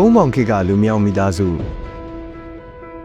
ကုန်းမောင်ခေတ်ကလူမြောင်မိသားစု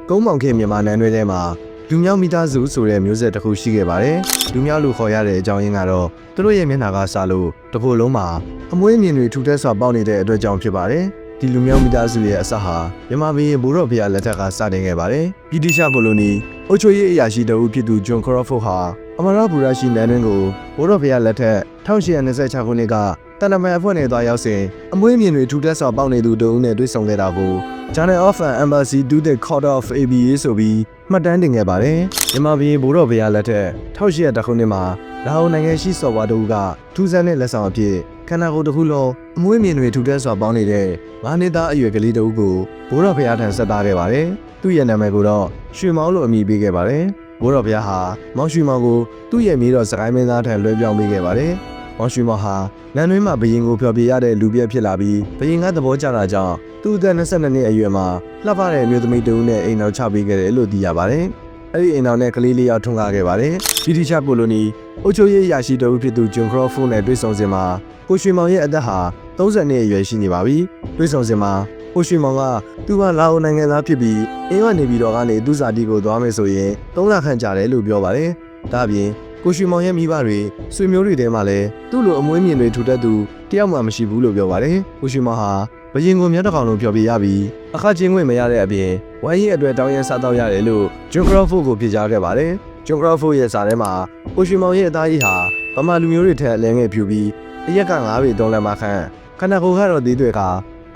ကုန်းမောင်ခေတ်မြန်မာနိုင်ငံတွေထဲမှာလူမြောင်မိသားစုဆိုတဲ့မျိုးဆက်တစ်ခုရှိခဲ့ပါတယ်လူမြောင်လူခေါ်ရတဲ့အကြောင်းရင်းကတော့သူတို့ရဲ့မျက်နှာကစားလို့တစ်ခုလုံးမှာအမွှေးမြင်တွေထူထပ်စွာပေါက်နေတဲ့အတွက်ကြောင့်ဖြစ်ပါတယ်ဒီလူမြောင်မိသားစုရဲ့အစဟာမြန်မာဘီရင်ဘိုးတော်ဖျားလက်ထက်ကစတင်ခဲ့ပါတယ်ဗြိတိရှကိုလိုနီအုပ်ချုပ်ရေးအရာရှိတအုပ်ဖြစ်သူဂျွန်ခရော့ဖို့ဟာအမရဘူရာရှိနန်းတွင်ကိုဘိုးတော်ဖျားလက်ထက်1826ခုနှစ်က တန်တမန်အဖွဲ့နဲ့သွားရောက်စဉ်အမွှေးမြင်တွေထူထပ်စွာပေါက်နေသူတအုပ်နဲ့တွေ့ဆုံခဲ့တာကို Journal of an Embassy to the Court of ABA ဆိုပြီးမှတ်တမ်းတင်ခဲ့ပါတယ်မြန်မာပြည်ဘိုးတော်ဘုရားလက်ထက်1800ခုနှစ်မှာလာအိုနိုင်ငံရှိစော်ဘွားတို့ကထူးဆန်းတဲ့လက်ဆောင်အဖြစ်ခန္ဓာကိုယ်တစ်ခုလုံးအမွှေးမြင်တွေထူထပ်စွာပေါင်းနေတဲ့ငါးနှစ်သားအရွယ်ကလေးတဦးကိုဘိုးတော်ဘုရားထံဆက်သားခဲ့ပါတယ်သူ့ရဲ့နာမည်ကိုတော့ရွှေမောင်းလို့အမည်ပေးခဲ့ပါတယ်ဘိုးတော်ဘုရားဟာမောင်ရွှေမောင်ကိုသူ့ရဲ့မြေတော်စကိုင်းမင်းသားထံလွှဲပြောင်းပေးခဲ့ပါတယ် မောင်ရွှေမောင်ဟာနန်းတွင်းမှာဘရင်ကိုဖျော်ဖြေရတဲ့လူပြည့်ဖြစ်လာပြီးဘရင်ကသဘောကျတာကြောင့်သူ့အသက်22နှစ်အရွယ်မှာလှပတဲ့အမျိုးသမီးတဦးနဲ့အိမ်တော်ချပေးခဲ့တယ်လို့သိရပါတယ်။အဲ့ဒီအိမ်တော်နဲ့ကလေးလေးယောက်ထွန်းကားခဲ့ပါတယ်။ဗြိတိရှကိုလိုနီအုပ်ချုပ်ရေးရာရှိတဦးဖြစ်သူဂျွန်ခရော့ဖူးနဲ့တွေ့ဆုံစဉ်မှာကိုရွှေမောင်ရဲ့အသက်ဟာ30နှစ်အရွယ်ရှိနေပါပြီ။တွေ့ဆုံစဉ်မှာကိုရွှေမောင်ကသူကလာအိုနိုင်ငံသားဖြစ်ပြီးအင်းကနေပြီးတော့ကနေသူ့ဇာတိကိုသွားမယ်ဆိုရင်3လခန့်ကြာတယ်လို့ပြောပါတယ်။ဒါ့အပြင် ကိုရွှေမောင်ရဲ့မိဘတွေဆွေမျိုးတွေထဲမှာလည်းသူ့လိုအမွေးမြင်တွေထူတတ်သူတယောက်မှမရှိဘူးလို့ပြောပါတယ်။ကိုရွှေမောင်ဟာဘရင်ကိုမြတ်တကောင်လုံးပြောပြရပြီးအခချင်းခွင့်မရတဲ့အပြင်ဝိုင်းရဲ့အတွက်တောင်းရန်စားတော့ရတယ်လို့ဂျွန်ကရော့ဖို့ကိုဖြေကြားခဲ့ပါတယ်။ဂျွန်ကရော့ဖို့ရဲ့စာထဲမှာကိုရွှေမောင်ရဲ့အသားကြီးဟာဗမာလူမျိုးတွေထက်အလဲငယ်ဖြူပြီးအရက်က9ပေ3လက်မခန့်ခန္ဓာကိုယ်ကတော့သေးတွေက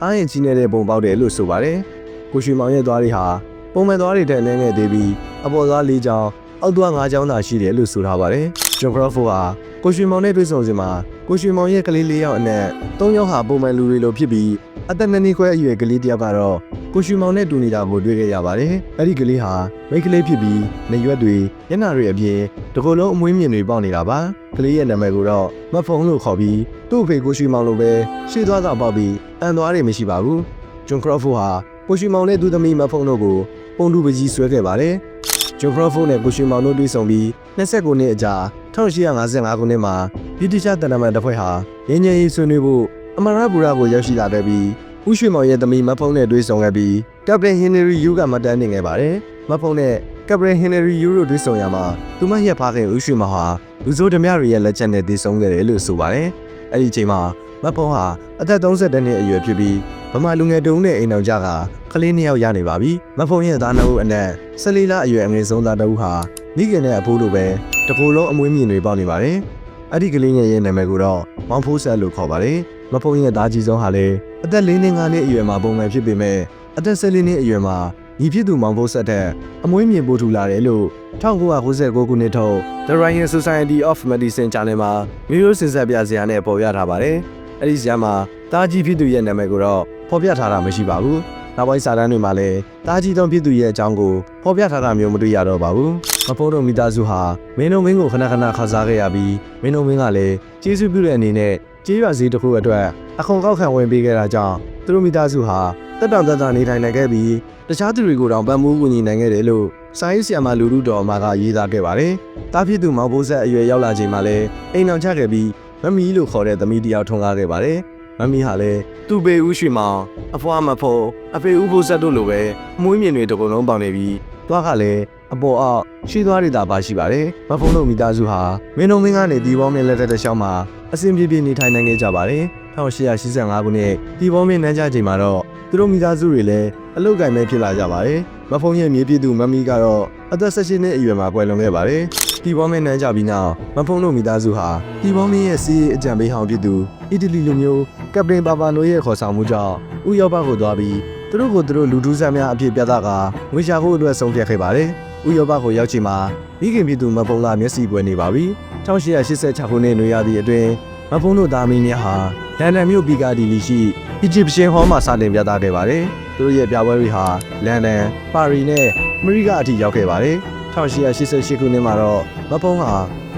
အားရင်ကြီးနေတဲ့ပုံပေါက်တယ်လို့ဆိုပါတယ်။ကိုရွှေမောင်ရဲ့သွားတွေဟာပုံမှန်သွားတွေထက်အလဲငယ်သေးပြီးအပေါ်သွား၄ချောင်း အောက်သွား၅ချောင်းသာရှိတယ်လို့ဆိုထားပါတယ်။ဂျွန်ကရော့ဖို့ဟာကိုရွှေမောင်နဲ့တွေ့ဆုံစဉ်မှာကိုရွှေမောင်ရဲ့ကလေး၄ယောက်အနက်၃ယောက်ဟာပုံမှန်လူတွေလိုဖြစ်ပြီးအသက်နှစ်နှစ်ခွဲအရွယ်ကလေးတစ်ယောက်ကတော့ကိုရွှေမောင်နဲ့တူနေတာကိုတွေ့ခဲ့ရပါတယ်။အဲ့ဒီကလေးဟာမိန်းကလေးဖြစ်ပြီးနေရွက်တွေညနာတွေအပြင်တကိုယ်လုံးအမွေးမြင်တွေပေါက်နေတာပါ။ကလေးရဲ့နာမည်ကိုတော့မတ်ဖုံလို့ခေါ်ပြီးသူ့အဖေကိုရွှေမောင်လိုပဲရှေ့သွားသာပေါက်ပြီးအန်သွားတွေမရှိပါဘူး။ဂျွန်ခရော့ဖိုဟာကိုရွှေမောင်နဲ့သူ့သမီးမတ်ဖုံတို့ကိုပုံတူပကြီးဆွဲခဲ့ပါတယ်။ ဂျွန်ခရော့ဖိုနဲ့ကိုရွှေမောင်တို့တွေ့ဆုံပြီး29နှစ်အကြာ1855ခုနှစ်မှာဗြိတိရှတန်တမန်တပ်ဖွဲ့ဟာရင်းညရေးဆွေးနွေးဖို့အမရဘူရာကိုရောက်ရှိလာခဲ့ပြီးဥရွှေမောင်ရဲ့သမီးမဖုံးနဲ့တွေ့ဆုံခဲ့ပြီးကပတန်ဟင်နရီယူကမတန်းနေခဲ့ပါတယ်။မဖုံးနဲ့ကပတန်ဟင်နရီယူတို့တွေ့ဆုံရမှာသူမရက်ဖားခင်ဥရွှေမောင်ဟာလူစိုးဓမြတွေရဲ့လက်ချက်နဲ့တည်ဆုံခဲ့တယ်လို့ဆိုပါတယ်။အဲ့ဒီချိန်မှာမဖုံးဟာအသက်30နှစ်အရွယ်ဖြစ်ပြီး ဗမာလူငယ်တုံးနဲ့အိမ်အောင်ကြကကလေးနှစ်ယောက်ရနေပါပြီ။မဖုံးရဲ့သားနှုတ်အနက်14လအရွယ်အငယ်ဆုံးသားတဦးဟာမိခင်နဲ့အဖိုးလိုပဲတကိုယ်လုံးအမွေးမြင်တွေပေါက်နေပါတယ်။အဲ့ဒီကလေးငယ်ရဲ့နာမည်ကိုတော့မောင်ဖိုးဆက်လို့ခေါ်ပါတယ်။မဖုံးရဲ့သားကြီးဆုံးဟာလည်းအသက်၄နှစ်၅နှစ်အရွယ်မှာပုံမှန်ဖြစ်ပေမဲ့အသက်၁၄နှစ်အရွယ်မှာညီဖြစ်သူမောင်ဖိုးဆက်တဲ့အမွေးမြင်ပို့ထူလာတယ်လို့1996ခုနှစ်ထုတ် The Royal Society of Medicine ဂျာနယ်မှာမျိုးရိုးစင်ဆက်ပြဇာတ်နဲ့ပေါ်ပြထားပါတယ်။အဲ့ဒီဇာတ်မှာ သားကြီးဖြစ်သူရဲ့နာမည်ကိုတော့ဖော်ပြထားတာမရှိပါဘူး။နောက်ပိုင်းစာတမ်းတွေမှာလည်းသားကြီးတော်ဖြစ်သူရဲ့အကြောင်းကိုဖော်ပြထားတာမျိုးမတွေ့ရတော့ပါဘူး။မဖိုးတို့မိသားစုဟာမင်းတို့မင်းကိုခဏခဏခါစားခဲ့ရပြီးမင်းတို့မင်းကလည်းကျေးဇူးပြုတဲ့အနေနဲ့ကျေးရွာစည်းတစ်ခုအတွက်အခွန်ကောက်ခံဝင်ပေးခဲ့တာကြောင့်သူတို့မိသားစုဟာတက်တောင်တက်တာနေထိုင်နိုင်ခဲ့ပြီးတခြားသူတွေကိုတောင်ပံ့ပိုးကူညီနိုင်ခဲ့တယ်လို့စာရေးဆရာမလူလူတော်မှာကရေးသားခဲ့ပါတယ်။တားဖြစ်သူမောင်ဘိုးဆက်အရွယ်ရောက်လာချိန်မှာလည်းအိမ်အောင်ချခဲ့ပြီးမမီလို့ခေါ်တဲ့သမီးတစ်ယောက်ထွန်းကားခဲ့ပါတယ်။ မမီဟာလည်းသူ့ပေဦးရွှေမောင်အဖွားမဖို့အဖေဦးဘိုးဆက်တို့လိုပဲအမွှေးမြင်တွေတကုံလုံးပေါင်နေပြီးသွားကလည်းအပေါ်အောက်ရှိသွားရတာပါရှိပါတယ်။မဖုံးတို့မိသားစုဟာမင်းတို့မင်းကနေဒီဘောမင်းလက်ထက်တစ်လျှောက်မှာအဆင်ပြေပြေနေထိုင်နိုင်ခဲ့ကြပါတယ်။1885ခုနှစ်ဒီဘောမင်းနန်းကြချိန်မှာတော့သူတို့မိသားစုတွေလည်းအလုတ်ကင်ပဲဖြစ်လာကြပါတယ်။မဖုံးရဲ့မြေပြည်သူမမီကတော့အသက်16နှစ်အရွယ်မှာကွယ်လွန်ခဲ့ပါတယ်။ ဒီဘောမင်းနန်းကြပြီးနောက်မဖုံးတို့မိသားစုဟာဒီဘောမင်းရဲ့စီးအကြံပေးဟောင်းဖြစ်သူအီတလီလူမျိုးကပတင်ပါပါနိုရဲ့ခေါ်ဆောင်မှုကြောင့်ဥရောပကိုသွားပြီးသူတို့ကိုသူတို့လူထူးဆန်းများအဖြစ်ပြသကာငွေရှာဖို့အတွက်ဆုံးဖြတ်ခဲ့ပါတယ်။ဥရောပကိုရောက်ချိန်မှာမိခင်ပြည်သူမဖုံးလာမျက်စိပွဲနေပါပြီ။1886ခုနှစ်နွေရာသီအတွင်းမဖုံးတို့သားမင်းများဟာလန်ဒန်မြို့ပီကာဒီလီရှိအီဂျစ်ရှင်ဟောမှာစတင်ပြသခဲ့ပါတယ်။သူတို့ရဲ့ပြပွဲတွေဟာလန်ဒန်၊ပါရီနဲ့အမေရိကအထိရောက်ခဲ့ပါတယ်။ 1888ခုနှစ်မှာတော့မဖုံးဟာ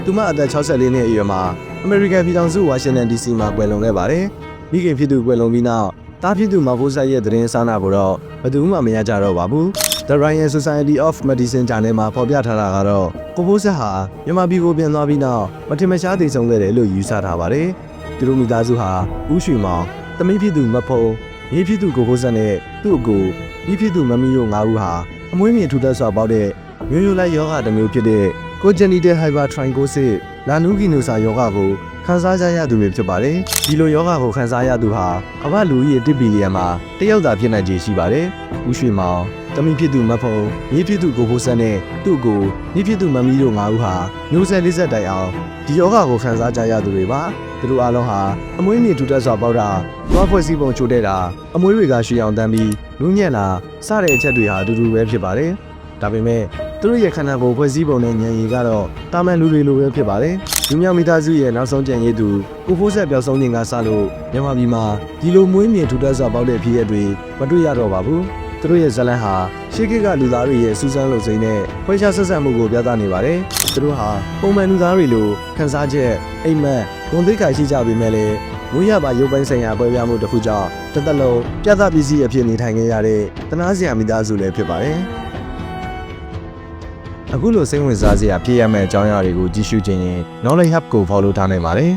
သူမအသက်64နှစ်အရွယ်မှာအမေရိကန်ပြည်ထောင်စုဝါရှင်တန် DC မှာကွယ်လွန်ခဲ့ပါတယ်။မိခင်ဖြစ်သူကွယ်လွန်ပြီးနောက်တားဖြစ်သူမဖိုးဆက်ရဲ့သတင်းစာနာကိုတော့ဘယ်သူမှမရကြတော့ပါဘူး။ The Royal Society of Medicine ဂျာနယ်မှာဖော်ပြထားတာကတော့ကိုဖိုးဆက်ဟာမြန်မာပြည်ကိုပြန်သွားပြီးနောက်မထင်မရှားတည်ဆုံခဲ့တယ်လို့ယူဆထားပါတယ်။သူတို့မိသားစုဟာဦးရွှေမောင်တမိဖြစ်သူမဖုံမြေဖြစ်သူကိုကိုဆက်နဲ့သူ့အကိုမြေဖြစ်သူမမီတို့၅ဦးဟာအမွေးမြင့်ထူထပ်စွာပေါက်တဲ့ မျိုးရိုးလိုက်ယောဂတစ်မျိုးဖြစ်တဲ့ကိုဂျနီတဲ့ဟိုက်ဘာထရိုင်ကိုစစ်လာနူကီနိုစာယောဂကိုခံစားကြရသူတွေဖြစ်ပါတယ်ဒီလိုယောဂကိုခံစားရသူဟာကမ္ဘာလူကြီး1ဘီလီယံမှာတယောက်သာဖြစ်နိုင်ခြေရှိပါတယ်ဦးရွှေမောင်တမီဖြစ်သူမဖုံမြေဖြစ်သူကိုကိုဆက်နဲ့သူ့ကိုမြေဖြစ်သူမမီတို့၅ဦးဟာမျိုးဆက်လေးဆက်တိုင်အောင်ဒီယောဂကိုခံစားကြရသူတွေပါသူတို့အားလုံးဟာအမွေးမြင့်ထူထပ်စွာပေါက်တာသွားဖွဲ့စည်းပုံချိုးတဲ့တာအမွေးတွေကရွှေအောင်တန်းပြီးလူညံ့လာစတဲ့အချက်တွေဟာအတူတူပဲဖြစ်ပါတယ် ဒါပေမဲ့သူတို့ရဲ့ခန္ဓာကိုယ်ဖွဲ့စည်းပုံနဲ့ဉာဏ်ရည်ကတော့တာမန်လူတွေလိုပဲဖြစ်ပါတယ်လူမျိုးမိသားစုရဲ့နောက်ဆုံးကြံရည်သူကိုဖိုးဆက်ပြောက်ဆုံးခြင်းကစလို့မြန်မာပြည်မှာဒီလိုမွေးမြင့်ထူထပ်စွာပေါက်တဲ့ဖြစ်ရတွေမတွေ့ရတော့ပါဘူးသူတို့ရဲ့ဇလန်းဟာရှေးခေတ်ကလူသားတွေရဲ့စူးစမ်းလုပ်စိမ့်နဲ့ဖွဲ့ခြားဆက်ဆံမှုကိုပြသနေပါတယ်သူတို့ဟာပုံမှန်လူသားတွေလိုခန်းစားချက်အိမ်မက်ဂုဏ်သိက္ခာရှိကြပေမဲ့လည်းမွေးရပါရုပ်ပိုင်းဆိုင်ရာပွဲပြမှုတစ်ခုကြောင့်တစ်သက်လုံးပြသပစ္စည်းအဖြစ်နေထိုင်ခဲ့ရတဲ့တနာစရာမိသားစုလည်းဖြစ်ပါတယ် အခုလိုစိတ်ဝင်စားစရာဖြစ်ရမယ့်အကြောင်းအရာတွေကိုကြည့်ရှုခြင်းရင် Knowledge Hub ကို follow ထားနိုင်ပါတယ်